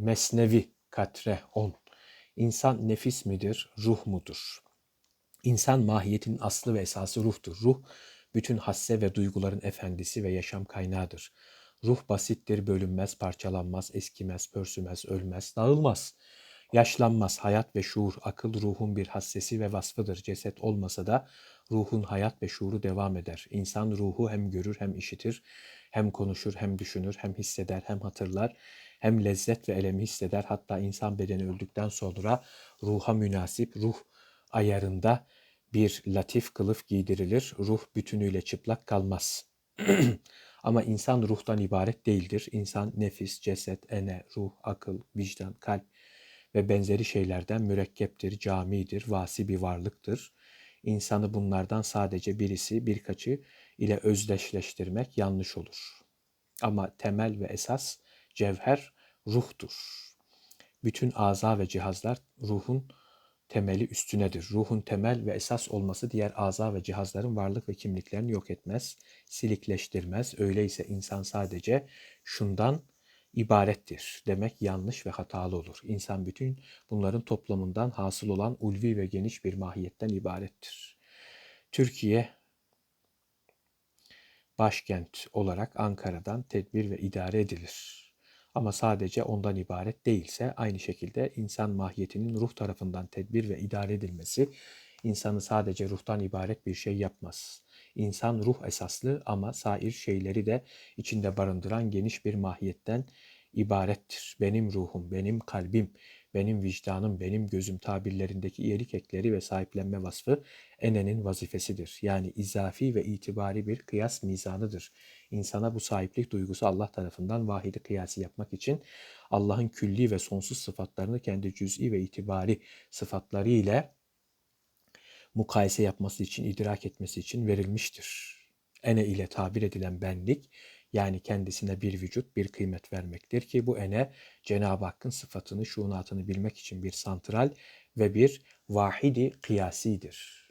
Mesnevi Katre 10 İnsan nefis midir, ruh mudur? İnsan mahiyetinin aslı ve esası ruhtur. Ruh, bütün hasse ve duyguların efendisi ve yaşam kaynağıdır. Ruh basittir, bölünmez, parçalanmaz, eskimez, pörsümez, ölmez, dağılmaz. Yaşlanmaz, hayat ve şuur, akıl ruhun bir hassesi ve vasfıdır. Ceset olmasa da ruhun hayat ve şuuru devam eder. İnsan ruhu hem görür hem işitir, hem konuşur hem düşünür, hem hisseder hem hatırlar, hem lezzet ve elemi hisseder. Hatta insan bedeni öldükten sonra ruha münasip, ruh ayarında bir latif kılıf giydirilir. Ruh bütünüyle çıplak kalmaz. Ama insan ruhtan ibaret değildir. İnsan nefis, ceset, ene, ruh, akıl, vicdan, kalp ve benzeri şeylerden mürekkeptir, camidir, vasi bir varlıktır. İnsanı bunlardan sadece birisi, birkaçı ile özdeşleştirmek yanlış olur. Ama temel ve esas cevher ruhtur. Bütün aza ve cihazlar ruhun temeli üstünedir. Ruhun temel ve esas olması diğer aza ve cihazların varlık ve kimliklerini yok etmez, silikleştirmez. Öyleyse insan sadece şundan ibarettir demek yanlış ve hatalı olur. İnsan bütün bunların toplamından hasıl olan ulvi ve geniş bir mahiyetten ibarettir. Türkiye başkent olarak Ankara'dan tedbir ve idare edilir. Ama sadece ondan ibaret değilse aynı şekilde insan mahiyetinin ruh tarafından tedbir ve idare edilmesi insanı sadece ruhtan ibaret bir şey yapmaz. İnsan ruh esaslı ama sair şeyleri de içinde barındıran geniş bir mahiyetten ibarettir. Benim ruhum, benim kalbim, benim vicdanım, benim gözüm tabirlerindeki iyilik ekleri ve sahiplenme vasfı enenin vazifesidir. Yani izafi ve itibari bir kıyas mizanıdır. İnsana bu sahiplik duygusu Allah tarafından vahidi kıyası yapmak için Allah'ın külli ve sonsuz sıfatlarını kendi cüz'i ve itibari sıfatları ile mukayese yapması için, idrak etmesi için verilmiştir. Ene ile tabir edilen benlik yani kendisine bir vücut, bir kıymet vermektir ki bu ene Cenab-ı Hakk'ın sıfatını, şuunatını bilmek için bir santral ve bir vahidi kıyasidir.